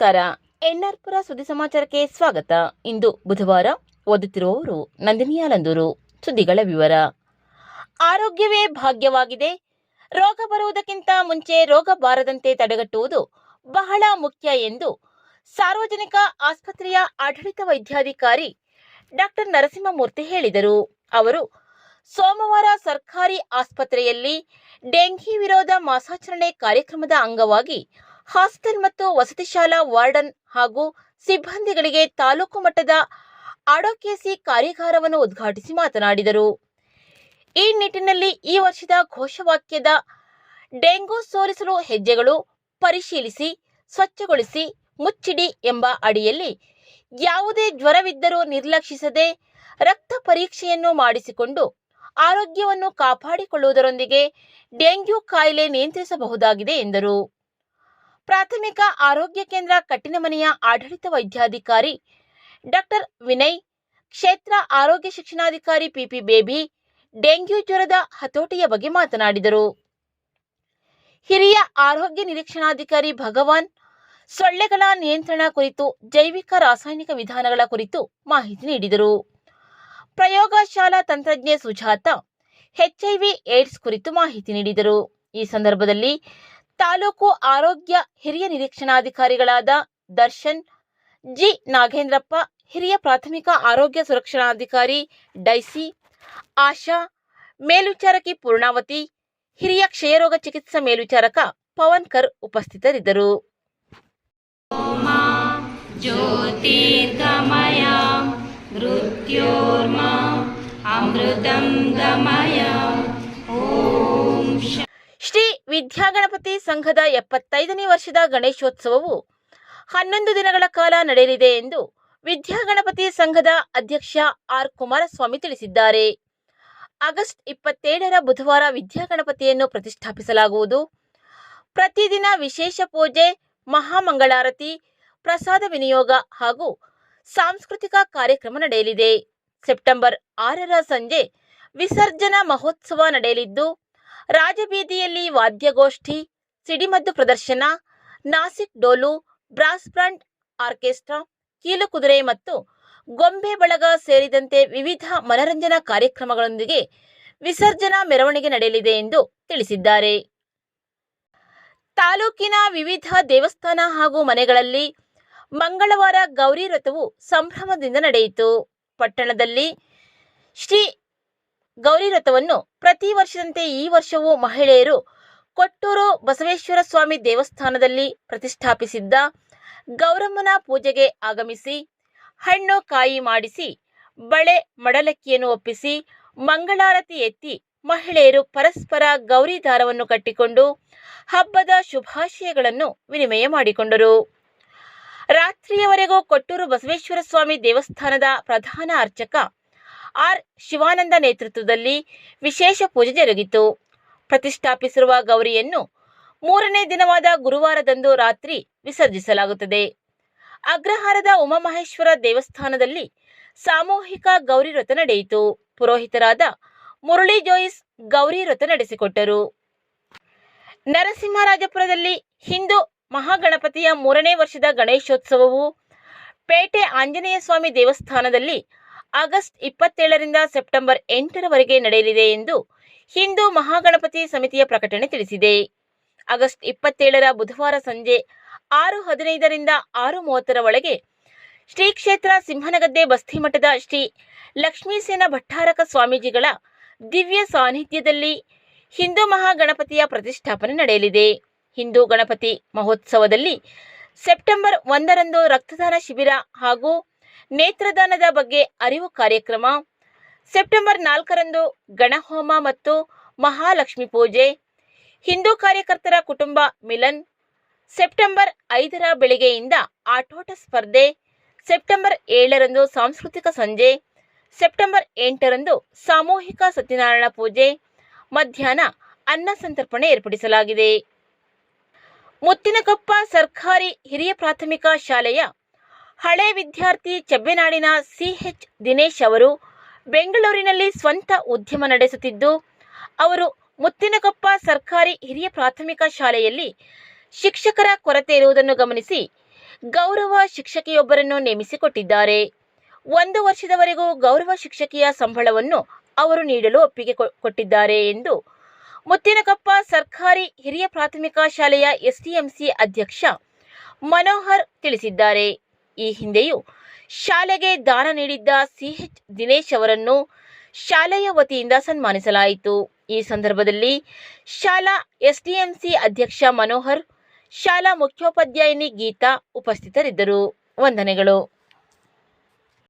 ನಮಸ್ಕಾರ. ಎನ್ಆರ್ಪುರ ಸುದ್ದಿ ಸಮಾಚಾರಕ್ಕೆ ಸ್ವಾಗತ. ಇಂದು ಬುಧವಾರ ಓದುತ್ತಿರುವವರು ನಂದಿನಿಯಾಲಂದೂರು ಸುದ್ದಿಗಳ ವಿವರ. ಆರೋಗ್ಯವೇ ಭಾಗ್ಯವಾಗಿದೆ. ರೋಗ ಬರುವುದಕ್ಕಿಂತ ಮುಂಚೆ ರೋಗ ಬಾರದಂತೆ ತಡೆಗಟ್ಟುವುದು ಬಹಳ ಮುಖ್ಯ ಎಂದು ಸಾರ್ವಜನಿಕ ಆಸ್ಪತ್ರೆಯ ಆಡಳಿತ ವೈದ್ಯಾಧಿಕಾರಿ ಡಾಕ್ಟರ್ ನರಸಿಂಹಮೂರ್ತಿ ಹೇಳಿದರು. ಅವರು, ಸೋಮವಾರ ಸರ್ಕಾರಿ ಆಸ್ಪತ್ರೆಯಲ್ಲಿ ಡೆಂಘಿ ವಿರೋಧ ಮಾಸಾಚರಣೆ ಕಾರ್ಯಕ್ರಮದ ಅಂಗವಾಗಿ ಹಾಸ್ಟೆಲ್ ಮತ್ತು ವಸತಿ ಶಾಲಾ ವಾರ್ಡನ್ ಹಾಗೂ ಸಿಬ್ಬಂದಿಗಳಿಗೆ ತಾಲೂಕು ಮಟ್ಟದ ಅಡೋಕೆಸಿ ಕಾರ್ಯಾಗಾರವನ್ನು ಉದ್ಘಾಟಿಸಿ ಮಾತನಾಡಿದರು. ಈ ನಿಟ್ಟಿನಲ್ಲಿ ಈ ವರ್ಷದ ಘೋಷವಾಕ್ಯದ ಡೆಂಗು ಸೋಲಿಸಲು ಹೆಜ್ಜೆಗಳು ಪರಿಶೀಲಿಸಿ, ಸ್ವಚ್ಛಗೊಳಿಸಿ, ಮುಚ್ಚಿಡಿ ಎಂಬ ಅಡಿಯಲ್ಲಿ ಯಾವುದೇ ಜ್ವರವಿದ್ದರೂ ನಿರ್ಲಕ್ಷಿಸದೆ ರಕ್ತ ಪರೀಕ್ಷೆಯನ್ನು ಮಾಡಿಸಿಕೊಂಡು ಆರೋಗ್ಯವನ್ನು ಕಾಪಾಡಿಕೊಳ್ಳುವುದರೊಂದಿಗೆ ಡೆಂಗ್ಯೂ ಕಾಯಿಲೆ ನಿಯಂತ್ರಿಸಬಹುದಾಗಿದೆ ಎಂದರು. ಪ್ರಾಥಮಿಕ ಆರೋಗ್ಯ ಕೇಂದ್ರ ಕಟ್ಟಿನಮನೆಯ ಆಡಳಿತ ವೈದ್ಯಾಧಿಕಾರಿ ಡಾಕ್ಟರ್ ವಿನಯ್, ಕ್ಷೇತ್ರ ಆರೋಗ್ಯ ಶಿಕ್ಷಣಾಧಿಕಾರಿ ಪಿಪಿ ಬೇಬಿ, ಡೆಂಗ್ಯೂ ಜ್ವರದ ಹತೋಟಿಯ ಬಗ್ಗೆ ಮಾತನಾಡಿದರು. ಹಿರಿಯ ಆರೋಗ್ಯ ನಿರೀಕ್ಷಣಾಧಿಕಾರಿ ಭಗವಾನ್, ಸೊಳ್ಳೆಗಳ ನಿಯಂತ್ರಣ ಕುರಿತು ಜೈವಿಕ ರಾಸಾಯನಿಕ ವಿಧಾನಗಳ ಕುರಿತು ಮಾಹಿತಿ ನೀಡಿದರು. ಪ್ರಯೋಗಶಾಲಾ ತಂತ್ರಜ್ಞೆ ಸುಜಾತ ಎಚ್ಐವಿ ಏಡ್ಸ್ ಕುರಿತು ಮಾಹಿತಿ ನೀಡಿದರು. ಈ ಸಂದರ್ಭದಲ್ಲಿ ತಾಲೂಕು ಆರೋಗ್ಯ ಹಿರಿಯ ನಿರೀಕ್ಷಣಾಧಿಕಾರಿಗಳಾದ ದರ್ಶನ್ ಜಿ ನಾಗೇಂದ್ರಪ್ಪ ಹಿರಿಯ ಪ್ರಾಥಮಿಕ ಆರೋಗ್ಯ ಸುರಕ್ಷಣಾಧಿಕಾರಿ ಡೈಸಿ ಆಶಾ ಮೇಲ್ವಿಚಾರಕಿ ಪೂರ್ಣಾವತಿ ಹಿರಿಯ ಕ್ಷಯರೋಗ ಚಿಕಿತ್ಸಾ ಮೇಲ್ವಿಚಾರಕ ಪವನ್ ಕರ್ ಉಪಸ್ಥಿತರಿದ್ದರು ज्योतिर्गमय मृत्योर्मा अमृतं गमय ॐ ಶ್ರೀ ವಿದ್ಯಾಗಣಪತಿ ಸಂಘದ ಎಪ್ಪತ್ತೈದನೇ ವರ್ಷದ ಗಣೇಶೋತ್ಸವವು ಹನ್ನೊಂದು ದಿನಗಳ ಕಾಲ ನಡೆಯಲಿದೆ ಎಂದು ವಿದ್ಯಾಗಣಪತಿ ಸಂಘದ ಅಧ್ಯಕ್ಷ ಆರ್ ಕುಮಾರಸ್ವಾಮಿ ತಿಳಿಸಿದ್ದಾರೆ. ಆಗಸ್ಟ್ ಇಪ್ಪತ್ತೇಳರ ಬುಧವಾರ ವಿದ್ಯಾಗಣಪತಿಯನ್ನು ಪ್ರತಿಷ್ಠಾಪಿಸಲಾಗುವುದು. ಪ್ರತಿದಿನ ವಿಶೇಷ ಪೂಜೆ, ಮಹಾಮಂಗಳಾರತಿ, ಪ್ರಸಾದ ವಿನಿಯೋಗ ಹಾಗೂ ಸಾಂಸ್ಕೃತಿಕ ಕಾರ್ಯಕ್ರಮ ನಡೆಯಲಿದೆ. ಸೆಪ್ಟೆಂಬರ್ ಆರರ ಸಂಜೆ ವಿಸರ್ಜನಾ ಮಹೋತ್ಸವ ನಡೆಯಲಿದ್ದು ರಾಜಬೀದಿಯಲ್ಲಿ ವಾದ್ಯಗೋಷ್ಠಿ, ಸಿಡಿಮದ್ದು ಪ್ರದರ್ಶನ, ನಾಸಿಕ್ ಡೋಲು, ಬ್ರಾಸ್ ಬ್ರಾಂಡ್ ಆರ್ಕೆಸ್ಟ್ರಾ ಕೀಲುಕುದುರೆ ಮತ್ತು ಗೊಂಬೆ ಬಳಗ ಸೇರಿದಂತೆ ವಿವಿಧ ಮನರಂಜನಾ ಕಾರ್ಯಕ್ರಮಗಳೊಂದಿಗೆ ವಿಸರ್ಜನಾ ಮೆರವಣಿಗೆ ನಡೆಯಲಿದೆ ಎಂದು ತಿಳಿಸಿದ್ದಾರೆ. ತಾಲೂಕಿನ ವಿವಿಧ ದೇವಸ್ಥಾನ ಹಾಗೂ ಮನೆಗಳಲ್ಲಿ ಮಂಗಳವಾರ ಗೌರಿ ರಥವು ಸಂಭ್ರಮದಿಂದ ನಡೆಯಿತು. ಪಟ್ಟಣದಲ್ಲಿ ಶ್ರೀ ಗೌರಿ ರಥವನ್ನು ಪ್ರತಿ ವರ್ಷದಂತೆ ಈ ವರ್ಷವೂ ಮಹಿಳೆಯರು ಕೊಟ್ಟೂರು ಬಸವೇಶ್ವರ ಸ್ವಾಮಿ ದೇವಸ್ಥಾನದಲ್ಲಿ ಪ್ರತಿಷ್ಠಾಪಿಸಿದ್ದ ಗೌರಮ್ಮನ ಪೂಜೆಗೆ ಆಗಮಿಸಿ, ಹಣ್ಣು ಕಾಯಿ ಮಾಡಿಸಿ, ಬಳೆ ಮಡಲಕ್ಕಿಯನ್ನು ಒಪ್ಪಿಸಿ, ಮಂಗಳಾರತಿ ಎತ್ತಿ ಮಹಿಳೆಯರು ಪರಸ್ಪರ ಗೌರಿ ದಾರವನ್ನು ಕಟ್ಟಿಕೊಂಡು ಹಬ್ಬದ ಶುಭಾಶಯಗಳನ್ನು ವಿನಿಮಯ ಮಾಡಿಕೊಂಡರು. ರಾತ್ರಿಯವರೆಗೂ ಕೊಟ್ಟೂರು ಬಸವೇಶ್ವರ ಸ್ವಾಮಿ ದೇವಸ್ಥಾನದ ಪ್ರಧಾನ ಅರ್ಚಕ ಆರ್ ಶಿವಾನಂದ ನೇತೃತ್ವದಲ್ಲಿ ವಿಶೇಷ ಪೂಜೆ ಜರುಗಿತು. ಪ್ರತಿಷ್ಠಾಪಿಸಿರುವ ಗೌರಿಯನ್ನು ಮೂರನೇ ದಿನವಾದ ಗುರುವಾರದಂದು ರಾತ್ರಿ ವಿಸರ್ಜಿಸಲಾಗುತ್ತದೆ. ಅಗ್ರಹಾರದ ಉಮಾಮಹೇಶ್ವರ ದೇವಸ್ಥಾನದಲ್ಲಿ ಸಾಮೂಹಿಕ ಗೌರಿ ವ್ರತ ನಡೆಯಿತು. ಪುರೋಹಿತರಾದ ಮುರಳಿ ಜೋಯಿಸ್ ಗೌರಿ ವ್ರತ ನಡೆಸಿಕೊಟ್ಟರು. ನರಸಿಂಹರಾಜಪುರದಲ್ಲಿ ಹಿಂದೂ ಮಹಾಗಣಪತಿಯ ಮೂರನೇ ವರ್ಷದ ಗಣೇಶೋತ್ಸವವು ಪೇಟೆ ಆಂಜನೇಯ ಸ್ವಾಮಿ ದೇವಸ್ಥಾನದಲ್ಲಿ ಆಗಸ್ಟ್ ಇಪ್ಪತ್ತೇಳರಿಂದ ಸೆಪ್ಟೆಂಬರ್ ಎಂಟರವರೆಗೆ ನಡೆಯಲಿದೆ ಎಂದು ಹಿಂದೂ ಮಹಾಗಣಪತಿ ಸಮಿತಿಯ ಪ್ರಕಟಣೆ ತಿಳಿಸಿದೆ. ಆಗಸ್ಟ್ ಇಪ್ಪತ್ತೇಳರ ಬುಧವಾರ ಸಂಜೆ ಆರು ಹದಿನೈದರಿಂದ ಆರು ಮೂವತ್ತರ ಒಳಗೆ ಶ್ರೀ ಕ್ಷೇತ್ರ ಸಿಂಹನಗದ್ದೆ ಬಸ್ತಿಮಠದ ಶ್ರೀ ಲಕ್ಷ್ಮೀಸೇನ ಭಟ್ಟಾರಕ ಸ್ವಾಮೀಜಿಗಳ ದಿವ್ಯ ಸಾನ್ನಿಧ್ಯದಲ್ಲಿ ಹಿಂದೂ ಮಹಾಗಣಪತಿಯ ಪ್ರತಿಷ್ಠಾಪನೆ ನಡೆಯಲಿದೆ. ಹಿಂದೂ ಗಣಪತಿ ಮಹೋತ್ಸವದಲ್ಲಿ ಸೆಪ್ಟೆಂಬರ್ ಒಂದರಂದು ರಕ್ತದಾನ ಶಿಬಿರ ಹಾಗೂ ನೇತ್ರದಾನದ ಬಗ್ಗೆ ಅರಿವು ಕಾರ್ಯಕ್ರಮ. ಸೆಪ್ಟೆಂಬರ್ ನಾಲ್ಕರಂದು ಗಣಹೋಮ ಮತ್ತು ಮಹಾಲಕ್ಷ್ಮಿ ಪೂಜೆ. ಹಿಂದೂ ಕಾರ್ಯಕರ್ತರ ಕುಟುಂಬ ಮಿಲನ್. ಸೆಪ್ಟೆಂಬರ್ ಐದರ ಬೆಳಿಗ್ಗೆಯಿಂದ ಆಟೋಟ ಸ್ಪರ್ಧೆ. ಸೆಪ್ಟೆಂಬರ್ ಏಳರಂದು ಸಾಂಸ್ಕೃತಿಕ ಸಂಜೆ. ಸೆಪ್ಟೆಂಬರ್ ಎಂಟರಂದು ಸಾಮೂಹಿಕ ಸತ್ಯನಾರಾಯಣ ಪೂಜೆ. ಮಧ್ಯಾಹ್ನ ಅನ್ನ ಸಂತರ್ಪಣೆ ಏರ್ಪಡಿಸಲಾಗಿದೆ. ಮುತ್ತಿನಕೊಪ್ಪ ಸರ್ಕಾರಿ ಹಿರಿಯ ಪ್ರಾಥಮಿಕ ಶಾಲೆಯ ಹಳೆ ವಿದ್ಯಾರ್ಥಿ ಚೆಬ್ಬೆನಾಡಿನ ಸಿಹೆಚ್ ದಿನೇಶ್ ಅವರು ಬೆಂಗಳೂರಿನಲ್ಲಿ ಸ್ವಂತ ಉದ್ಯಮ ನಡೆಸುತ್ತಿದ್ದು, ಅವರು ಮುತ್ತಿನಕೊಪ್ಪ ಸರ್ಕಾರಿ ಹಿರಿಯ ಪ್ರಾಥಮಿಕ ಶಾಲೆಯಲ್ಲಿ ಶಿಕ್ಷಕರ ಕೊರತೆ ಇರುವುದನ್ನು ಗಮನಿಸಿ ಗೌರವ ಶಿಕ್ಷಕಿಯೊಬ್ಬರನ್ನು ನೇಮಿಸಿಕೊಟ್ಟಿದ್ದಾರೆ. ಒಂದು ವರ್ಷದವರೆಗೂ ಗೌರವ ಶಿಕ್ಷಕಿಯ ಸಂಬಳವನ್ನು ಅವರು ನೀಡಲು ಒಪ್ಪಿಗೆ ಕೊಟ್ಟಿದ್ದಾರೆ ಎಂದು ಮುತ್ತಿನಕೊಪ್ಪ ಸರ್ಕಾರಿ ಹಿರಿಯ ಪ್ರಾಥಮಿಕ ಶಾಲೆಯ ಎಸ್ಡಿಎಂಸಿ ಅಧ್ಯಕ್ಷ ಮನೋಹರ್ ತಿಳಿಸಿದ್ದಾರೆ. ಈ ಹಿಂದೆಯೂ ಶಾಲೆಗೆ ದಾನ ನೀಡಿದ್ದ ಸಿಹೆಚ್ ದಿನೇಶ್ ಅವರನ್ನು ಶಾಲೆಯ ವತಿಯಿಂದ ಸನ್ಮಾನಿಸಲಾಯಿತು. ಈ ಸಂದರ್ಭದಲ್ಲಿ ಶಾಲಾ ಎಸ್ಡಿಎಂಸಿ ಅಧ್ಯಕ್ಷ ಮನೋಹರ್, ಶಾಲಾ ಮುಖ್ಯೋಪಾಧ್ಯಾಯಿನಿ ಗೀತಾ ಉಪಸ್ಥಿತರಿದ್ದರು. ವಂದನೆಗಳು.